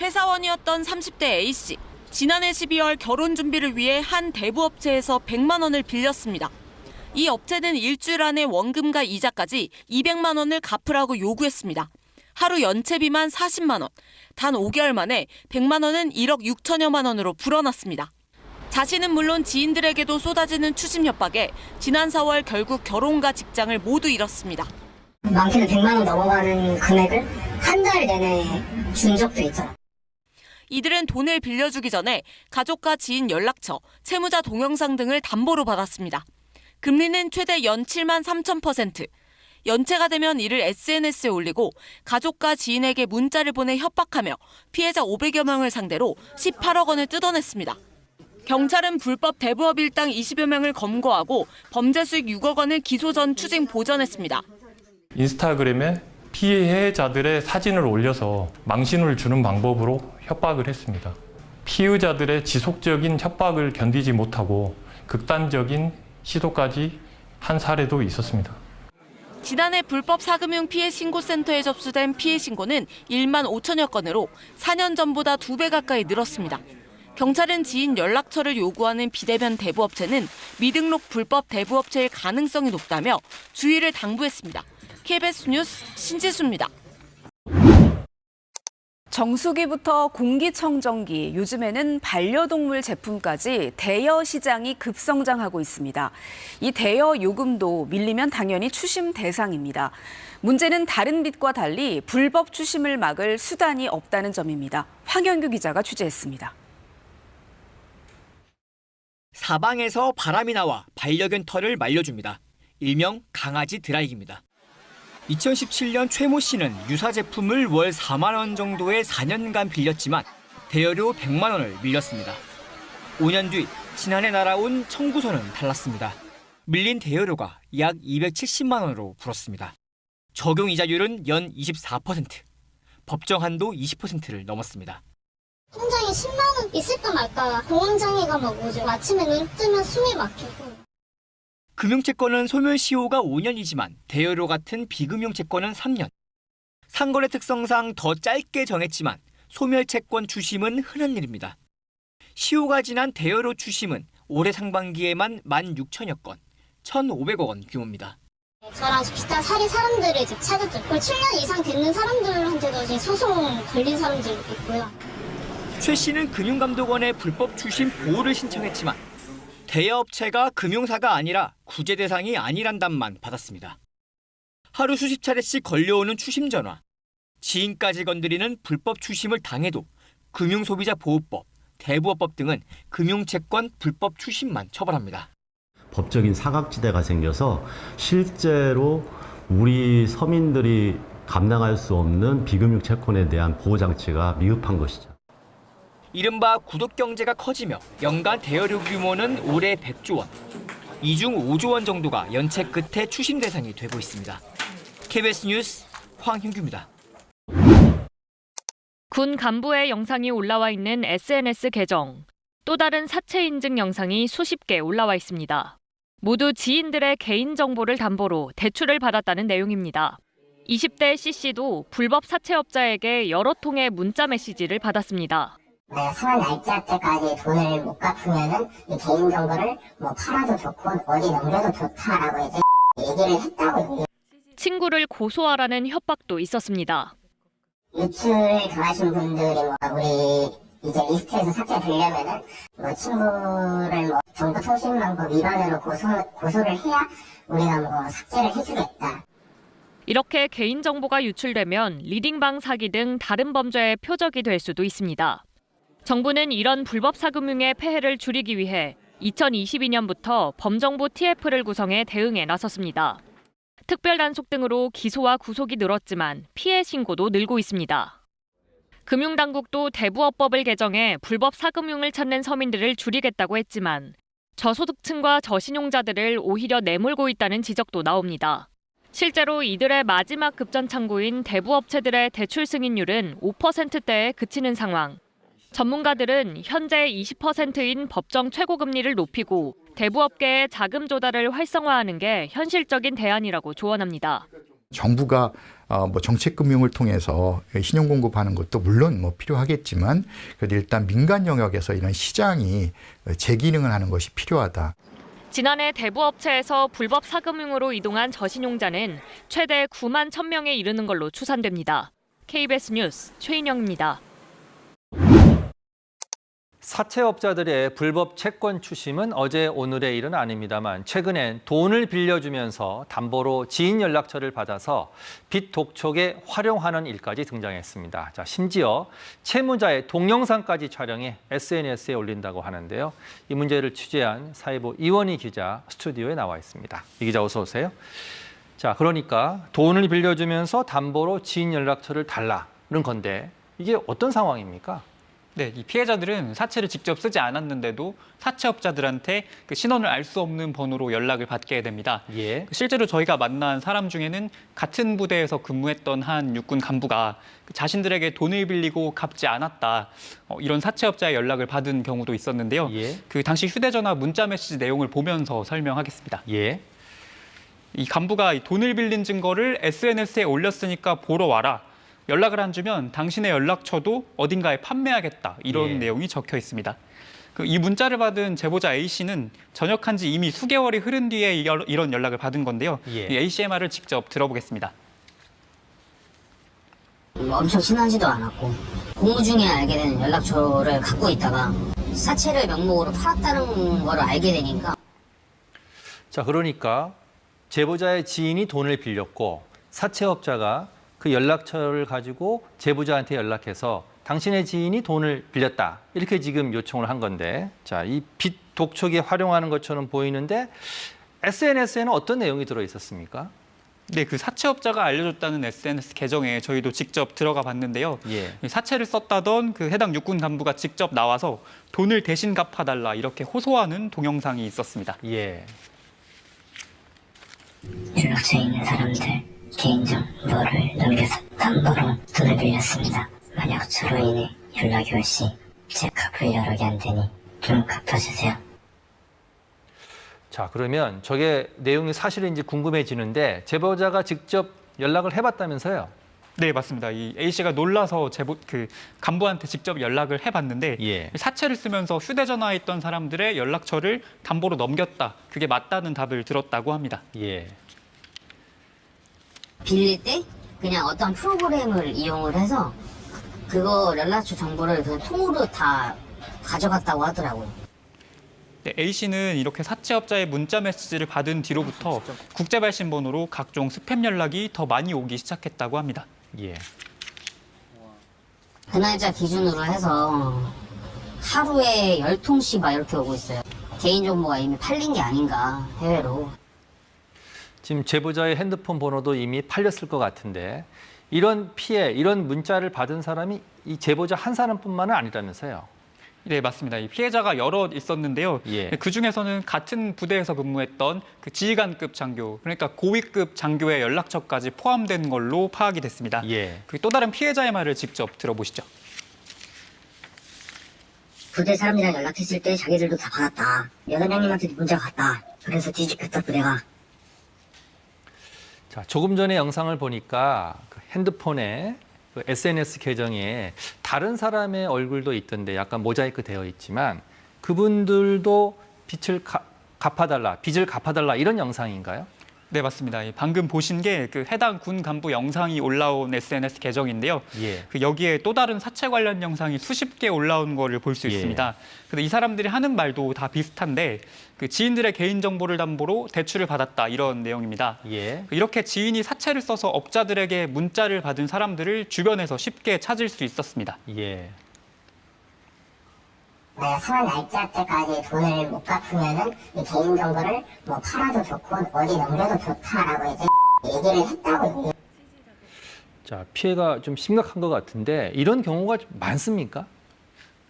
회사원이었던 30대 A씨. 지난해 12월 결혼 준비를 위해 한 대부업체에서 100만 원을 빌렸습니다. 이 업체는 일주일 안에 원금과 이자까지 200만 원을 갚으라고 요구했습니다. 하루 연체비만 40만 원. 단 5개월 만에 100만 원은 1억 6천여만 원으로 불어났습니다. 자신은 물론 지인들에게도 쏟아지는 추심 협박에 지난 4월 결국 결혼과 직장을 모두 잃었습니다. 많게는 100만 원 넘어가는 금액을 한 달 내내 준 적도 있더라. 이들은 돈을 빌려주기 전에 가족과 지인 연락처, 채무자 동영상 등을 담보로 받았습니다. 금리는 최대 연 7만 3천 퍼센트. 연체가 되면 이를 SNS에 올리고 가족과 지인에게 문자를 보내 협박하며 피해자 500여 명을 상대로 18억 원을 뜯어냈습니다. 경찰은 불법 대부업 일당 20여 명을 검거하고 범죄 수익 6억 원을 기소 전 추징 보전했습니다. 인스타그램에 피해자들의 사진을 올려서 망신을 주는 방법으로 협박을 했습니다. 피의자들의 지속적인 협박을 견디지 못하고 극단적인 시도까지 한 사례도 있었습니다. 지난해 불법 사금융 피해 신고센터에 접수된 피해 신고는 1만 5천여 건으로 4년 전보다 2배 가까이 늘었습니다. 경찰은 지인 연락처를 요구하는 비대면 대부업체는 미등록 불법 대부업체일 가능성이 높다며 주의를 당부했습니다. KBS 뉴스 신지수입니다. 정수기부터 공기청정기, 요즘에는 반려동물 제품까지 대여 시장이 급성장하고 있습니다. 이 대여 요금도 밀리면 당연히 추심 대상입니다. 문제는 다른 빛과 달리 불법 추심을 막을 수단이 없다는 점입니다. 황현규 기자가 취재했습니다. 사방에서 바람이 나와 반려견 털을 말려줍니다. 일명 강아지 드라이기입니다. 2017년 최모 씨는 유사 제품을 월 4만 원 정도에 4년간 빌렸지만 대여료 100만 원을 밀렸습니다. 5년 뒤 지난해 날아온 청구서는 달랐습니다. 밀린 대여료가 약 270만 원으로 불었습니다. 적용 이자율은 연 24%, 법정 한도 20%를 넘었습니다. 통장에 10만 원 있을까 말까 공황장애가 막 오죠. 아침에 눈 뜨면 숨이 막히고. 금융채권은 소멸시효가 5년이지만 대여료 같은 비금융채권은 3년. 상거래 특성상 더 짧게 정했지만 소멸채권 추심은 흔한 일입니다. 시효가 지난 대여료 추심은 올해 상반기에만 16,000여 건, 1,500억 원 규모입니다. 저랑 비슷한 사리 사람들을 이제 찾았죠. 그걸 7년 이상 됐는 사람들한테도 이제 소송 걸린 사람들 있고요. 최 씨는 금융감독원에 불법 추심 보호를 신청했지만 대여업체가 금융사가 아니라 구제 대상이 아니란 답만 받았습니다. 하루 수십 차례씩 걸려오는 추심 전화, 지인까지 건드리는 불법 추심을 당해도 금융소비자보호법, 대부업법 등은 금융채권 불법 추심만 처벌합니다. 법적인 사각지대가 생겨서 실제로 우리 서민들이 감당할 수 없는 비금융 채권에 대한 보호 장치가 미흡한 것이죠. 이른바 구독 경제가 커지며 연간 대여료 규모는 올해 100조 원. 이중 5조 원 정도가 연체 끝에 추심 대상이 되고 있습니다. KBS 뉴스 황hin규입니다. 군 간부의 영상이 올라와 있는 SNS 계정. 또 다른 사채 인증 영상이 수십 개 올라와 있습니다. 모두 지인들의 개인 정보를 담보로 대출을 받았다는 내용입니다. 20대 C씨도 불법 사채업자에게 여러 통의 문자 메시지를 받았습니다. 내가 상한 날짜 때까지 돈을 못 갚으면은 이 개인 정보를 뭐 팔아도 좋고 어디 넘겨도 좋다라고 이제 얘기를 했다고 친구를 고소하라는 협박도 있었습니다. 유출 당하신 분들이 뭐 우리 이제 리스트에서 삭제되려면은 뭐 친구를 뭐 정보통신망법 위반으로 고소 고소를 해야 우리가 뭐 삭제를 해주겠다. 이렇게 개인정보가 유출되면 리딩방 사기 등 다른 범죄의 표적이 될 수도 있습니다. 정부는 이런 불법 사금융의 폐해를 줄이기 위해 2022년부터 범정부 TF를 구성해 대응에 나섰습니다. 특별 단속 등으로 기소와 구속이 늘었지만 피해 신고도 늘고 있습니다. 금융당국도 대부업법을 개정해 불법 사금융을 찾는 서민들을 줄이겠다고 했지만 저소득층과 저신용자들을 오히려 내몰고 있다는 지적도 나옵니다. 실제로 이들의 마지막 급전 창구인 대부업체들의 대출 승인율은 5%대에 그치는 상황. 전문가들은 현재 20%인 법정 최고금리를 높이고 대부업계의 자금 조달을 활성화하는 게 현실적인 대안이라고 조언합니다. 정부가 어, 뭐 정책금융을 통해서 신용 공급하는 것도 물론 뭐 필요하겠지만 그래도 일단 민간 영역에서 이런 시장이 재기능을 하는 것이 필요하다. 지난해 대부업체에서 불법 사금융으로 이동한 저신용자는 최대 9만 1,000명에 이르는 걸로 추산됩니다. KBS 뉴스 최인영입니다. 사채업자들의 불법 채권 추심은 어제 오늘의 일은 아닙니다만 최근엔 돈을 빌려주면서 담보로 지인 연락처를 받아서 빚 독촉에 활용하는 일까지 등장했습니다. 자, 심지어 채무자의 동영상까지 촬영해 SNS에 올린다고 하는데요. 이 문제를 취재한 사회부 이원희 기자 스튜디오에 나와 있습니다. 이 기자 어서 오세요. 자, 그러니까 돈을 빌려주면서 담보로 지인 연락처를 달라는 건데 이게 어떤 상황입니까? 네, 이 피해자들은 사채를 직접 쓰지 않았는데도 사채업자들한테 그 신원을 알 수 없는 번호로 연락을 받게 됩니다. 예. 실제로 저희가 만난 사람 중에는 같은 부대에서 근무했던 한 육군 간부가 그 자신들에게 돈을 빌리고 갚지 않았다 어, 이런 사채업자의 연락을 받은 경우도 있었는데요. 예. 그 당시 휴대전화 문자 메시지 내용을 보면서 설명하겠습니다. 예. 이 간부가 이 돈을 빌린 증거를 SNS에 올렸으니까 보러 와라. 연락을 안 주면 당신의 연락처도 어딘가에 판매하겠다. 이런 예. 내용이 적혀 있습니다. 그 이 문자를 받은 제보자 A 씨는 전역한 지 이미 수개월이 흐른 뒤에 이 이런 연락을 받은 건데요. 예. 이 A 씨의 말을 직접 들어보겠습니다. 뭐 엄청 친하지도 않았고 공무 중에 알게 된 연락처를 갖고 있다가 사채를 명목으로 팔았다는 걸 알게 되니까 자, 그러니까 제보자의 지인이 돈을 빌렸고 사채업자가 그 연락처를 가지고 제보자한테 연락해서 당신의 지인이 돈을 빌렸다. 이렇게 지금 요청을 한 건데 자, 이 빚 독촉에 활용하는 것처럼 보이는데 SNS에는 어떤 내용이 들어 있었습니까? 네, 그 사채업자가 알려줬다는 SNS 계정에 저희도 직접 들어가 봤는데요. 예. 이 사채를 썼다던 그 해당 육군 간부가 직접 나와서 돈을 대신 갚아달라 이렇게 호소하는 동영상이 있었습니다. 예. 연락처에 있는 사람들 개인정 보를 넘겨서 담보로 돈을 빌렸습니다. 만약 저로 인해 연락이 올 시 제 갚을 여력이 안 되니 좀 갚아주세요. 자, 그러면 저게 내용이 사실인지 궁금해지는데 제보자가 직접 연락을 해봤다면서요? 네, 맞습니다. 이 A 씨가 놀라서 제보 그 간부한테 직접 연락을 해봤는데 예. 사채를 쓰면서 휴대전화에 있던 사람들의 연락처를 담보로 넘겼다. 그게 맞다는 답을 들었다고 합니다. 예. 빌릴 때 그냥 어떤 프로그램을 이용을 해서 그거 연락처 정보를 그냥 통으로 다 가져갔다고 하더라고요. 네, A 씨는 이렇게 사채업자의 문자 메시지를 받은 뒤로부터 국제발신 번호로 각종 스팸 연락이 더 많이 오기 시작했다고 합니다. 예. 그날짜 기준으로 해서 하루에 열 통씩 막 이렇게 오고 있어요. 개인정보가 이미 팔린 게 아닌가 해외로. 지금 제보자의 핸드폰 번호도 이미 팔렸을 것 같은데 이런 피해, 이런 문자를 받은 사람이 이 제보자 한 사람뿐만은 아니라면서요. 네, 맞습니다. 이 피해자가 여러 있었는데요. 예. 그 중에서는 같은 부대에서 근무했던 그 지휘관급 장교, 그러니까 고위급 장교의 연락처까지 포함된 걸로 파악이 됐습니다. 예. 그또 다른 피해자의 말을 직접 들어보시죠. 부대 사람들이랑 연락했을 때 자기들도 다 받았다. 여선장님한테도 문자가 갔다. 그래서 뒤집혔다 부대가. 자, 조금 전에 영상을 보니까 그 핸드폰에 그 SNS 계정에 다른 사람의 얼굴도 있던데 약간 모자이크 되어 있지만 그분들도 빚을 가- 갚아달라, 빚을 갚아달라 이런 영상인가요? 네, 맞습니다. 이 방금 보신 게 그 해당 군 간부 영상이 올라온 SNS 계정인데요. 예. 그 여기에 또 다른 사채 관련 영상이 수십 개 올라온 거를 볼수 예. 있습니다. 근데 이 사람들이 하는 말도 다 비슷한데 그 지인들의 개인 정보를 담보로 대출을 받았다 이런 내용입니다. 예. 이렇게 지인이 사채를 써서 업자들에게 문자를 받은 사람들을 주변에서 쉽게 찾을 수 있었습니다. 예. 내가 상한 날짜 때까지 돈을 못 갚으면은 이 개인 정보를 뭐 팔아도 좋고 어디 넘겨도 좋다라고 이제 얘기를 했다고 자, 피해가 좀 심각한 것 같은데 이런 경우가 좀 많습니까?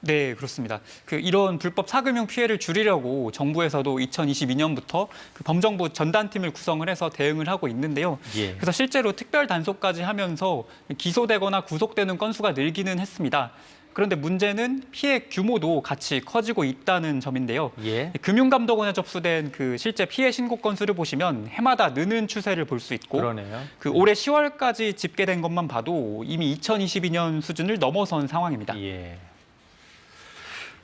네, 그렇습니다. 그 이런 불법 사금융 피해를 줄이려고 정부에서도 2022년부터 그 범정부 전단팀을 구성을 해서 대응을 하고 있는데요. 예. 그래서 실제로 특별 단속까지 하면서 기소되거나 구속되는 건수가 늘기는 했습니다. 그런데 문제는 피해 규모도 같이 커지고 있다는 점인데요. 예. 금융감독원에 접수된 그 실제 피해 신고 건수를 보시면 해마다 느는 추세를 볼 수 있고 그러네요. 그 올해 10월까지 집계된 것만 봐도 이미 2022년 수준을 넘어선 상황입니다. 예.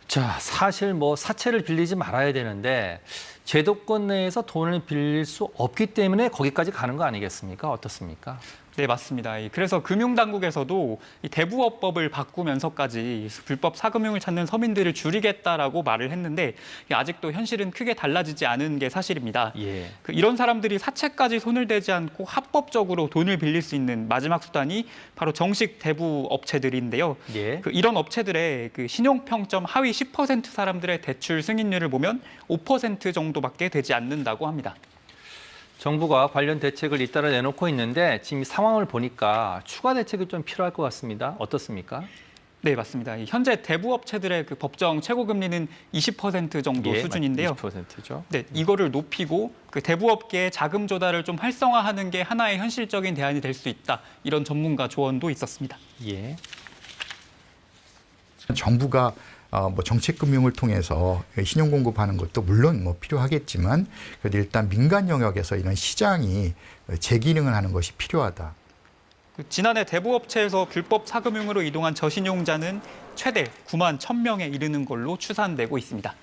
자, 사실 뭐 사채를 빌리지 말아야 되는데 제도권 내에서 돈을 빌릴 수 없기 때문에 거기까지 가는 거 아니겠습니까? 어떻습니까? 네, 맞습니다. 이- 그래서 금융당국에서도 이 대부업법을 바꾸면서까지 불법 사금융을 찾는 서민들을 줄이겠다라고 말을 했는데 이 아직도 현실은 크게 달라지지 않은 게 사실입니다. 예. 그 이런 사람들이 사채까지 손을 대지 않고 합법적으로 돈을 빌릴 수 있는 마지막 수단이 바로 정식 대부 업체들인데요. 예. 그 이런 업체들의 그 신용평점 하위 10% 사람들의 대출 승인율을 보면 5% 정도밖에 되지 않는다고 합니다. 정부가 관련 대책을 잇따라 내놓고 있는데 지금 이 상황을 보니까 추가 대책이 좀 필요할 것 같습니다. 어떻습니까? 네, 맞습니다. 이 현재 대부 업체들의 그 법정 최고 금리는 20% 정도 예, 수준인데요. 20%죠. 네, 이거를 높이고 그 대부업계의 자금 조달을 좀 활성화하는 게 하나의 현실적인 대안이 될 수 있다. 이런 전문가 조언도 있었습니다. 예. 정부가 어, 뭐 정책 금융을 통해서 신용 공급하는 것도 물론 뭐 필요하겠지만 그래도 일단 민간 영역에서 이런 시장이 재기능을 하는 것이 필요하다. 그 지난해 대부업체에서 불법 사금융으로 이동한 저신용자는 최대 9만 1,000명에 이르는 걸로 추산되고 있습니다.